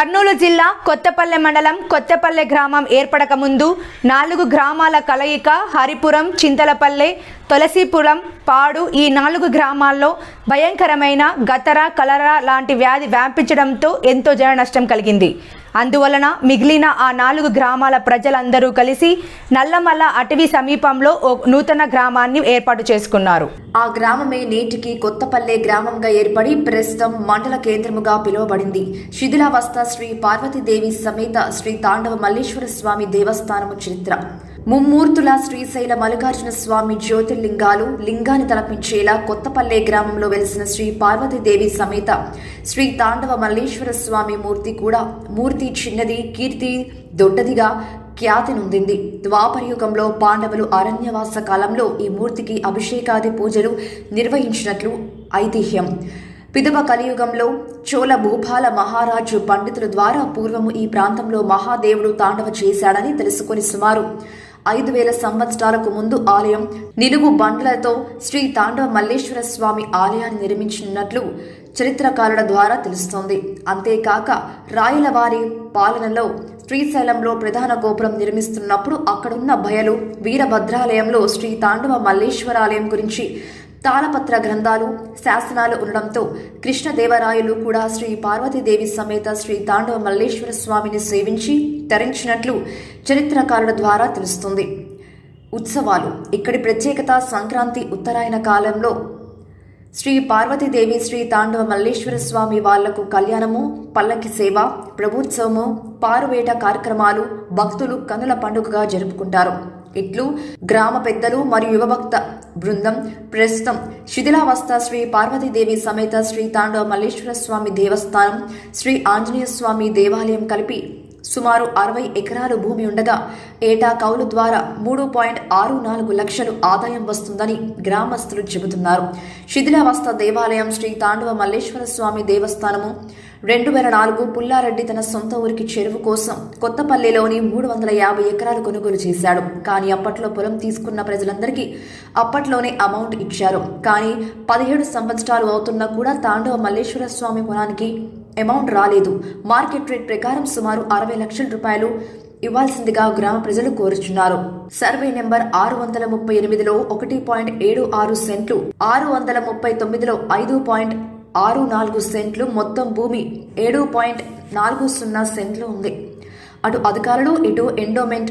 కర్నూలు జిల్లా కొత్తపల్లె మండలం కొత్తపల్లె గ్రామం ఏర్పడక ముందు నాలుగు గ్రామాల కలయిక హరిపురం చింతలపల్లె తులసీపురం పాడు ఈ నాలుగు గ్రామాల్లో భయంకరమైన గతర కలరా లాంటి వ్యాధి వ్యాపించడంతో ఎంతో జన నష్టం కలిగింది. అందువలన మిగిలిన ఆ నాలుగు గ్రామాల ప్రజలందరూ కలిసి నల్లమల్ల అటవీ సమీపంలో ఓ నూతన గ్రామాన్ని ఏర్పాటు చేసుకున్నారు. ఆ గ్రామమే నేటికి కొత్తపల్లె గ్రామంగా ఏర్పడి ప్రస్తుతం మండల కేంద్రముగా పిలువబడింది. శిథిలావస్థ శ్రీ పార్వతీదేవి సమేత శ్రీ తాండవ మల్లేశ్వర స్వామి దేవస్థానము చరిత్ర. ముమ్మూర్తుల శ్రీశైల మల్లికార్జున స్వామి జ్యోతిర్లింగాలు లింగాన్ని తలపించేలా కొత్తపల్లె గ్రామంలో వెలిసిన శ్రీ పార్వతీదేవి సమేత శ్రీ తాండవ మల్లేశ్వర స్వామి మూర్తి కూడా మూర్తి చిన్నది కీర్తి దొడ్డదిగా ఖ్యాతినొందింది ద్వాపరయుగంలో పాండవులు అరణ్యవాస కాలంలో ఈ మూర్తికి అభిషేకాది పూజలు నిర్వహించినట్లు ఐతిహ్యం. పిదవ కలియుగంలో చోళ భూపాల మహారాజు పండితుల ద్వారా పూర్వము ఈ ప్రాంతంలో మహాదేవుడు తాండవ చేశాడని తెలుసుకొని సుమారు ఐదు వేల సంవత్సరాలకు ముందు ఆలయం నిలువు బండ్లతో శ్రీ తాండవ మల్లేశ్వర స్వామి ఆలయాన్ని నిర్మించినట్లు చరిత్రకారుల ద్వారా తెలుస్తోంది. అంతేకాక రాయలవారి పాలనలో శ్రీశైలంలో ప్రధాన గోపురం నిర్మిస్తున్నప్పుడు అక్కడున్న భయలు వీరభద్రాలయంలో శ్రీ తాండవ మల్లేశ్వరాలయం గురించి తాళపత్ర గ్రంథాలు శాసనాలు ఉండడంతో కృష్ణదేవరాయలు కూడా శ్రీ పార్వతీదేవి సమేత శ్రీ తాండవ మల్లేశ్వర స్వామిని సేవించి తరించినట్లు చరిత్రకారుల ద్వారా తెలుస్తుంది. ఉత్సవాలు ఇక్కడి ప్రత్యేకత సంక్రాంతి ఉత్తరాయణ కాలంలో శ్రీ పార్వతీదేవి శ్రీ తాండవ మల్లేశ్వర స్వామి వాళ్ళకు కళ్యాణము పల్లకి సేవ ప్రభుత్సవము పారువేట కార్యక్రమాలు భక్తులు కనుల పండుగగా జరుపుకుంటారు. ఇట్లు గ్రామ పెద్దలు మరియు యువభక్త బృందం ప్రస్తుతం శిథిలావస్థ శ్రీ పార్వతీదేవి సమేత శ్రీ తాండవ మల్లేశ్వర స్వామి దేవస్థానం శ్రీ ఆంజనేయ స్వామి దేవాలయం కలిపి సుమారు అరవై ఎకరాలు భూమి ఉండగా ఏటా కౌలు ద్వారా మూడు పాయింట్ ఆరు నాలుగు లక్షలు ఆదాయం వస్తుందని గ్రామస్తులు చెబుతున్నారు. శిథిలావస్థ దేవాలయం శ్రీ తాండవ మల్లేశ్వర స్వామి దేవస్థానము రెండు వేల నాలుగు పుల్లారెడ్డి తన సొంత ఊరికి చెరువు కోసం కొత్తపల్లిలోని మూడు వందల యాభై ఎకరాలు కొనుగోలు చేశాడు. కానీ అప్పట్లో పొలం తీసుకున్న ప్రజలందరికీ అప్పట్లోనే అమౌంట్ ఇచ్చారు. కానీ పదిహేడు సంవత్సరాలు అవుతున్నా కూడా తాండవ మల్లేశ్వర స్వామి పొలానికి అమౌంట్ రాలేదు. మార్కెట్ రేట్ ప్రకారం సుమారు అరవై లక్షల రూపాయలు ఇవ్వాల్సిందిగా గ్రామ ప్రజలు కోరుచున్నారు. సర్వే నెంబర్ ఆరు వందల ముప్పై ఎనిమిదిలో ఒకటి పాయింట్ ఏడు ఆరు సెంట్లు ఆరు వందల ముప్పై తొమ్మిదిలో ఐదు పాయింట్ ఆరు నాలుగు సెంట్లు మొత్తం భూమి ఏడు పాయింట్ నాలుగు సున్నా సెంట్లు ఉంది. అటు అధికారులు ఇటు ఎండోమెంట్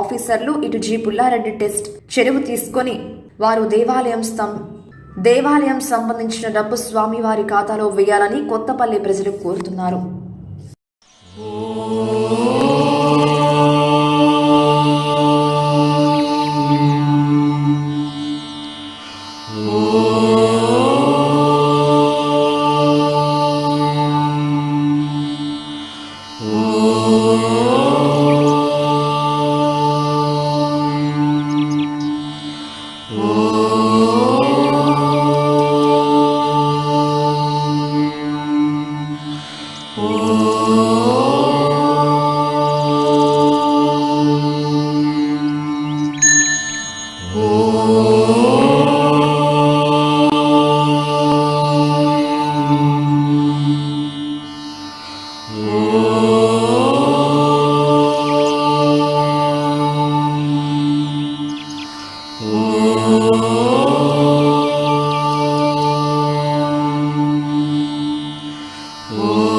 ఆఫీసర్లు ఇటు జీ. పుల్లారెడ్డి టెస్ట్ చెరువు తీసుకొని వారు దేవాలయం స్తం దేవాలయం సంబంధించిన డబ్బు స్వామివారి ఖాతాలో వేయాలని కొత్తపల్లి ప్రజలు కోరుతున్నారు. Oh Oh.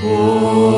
Oh.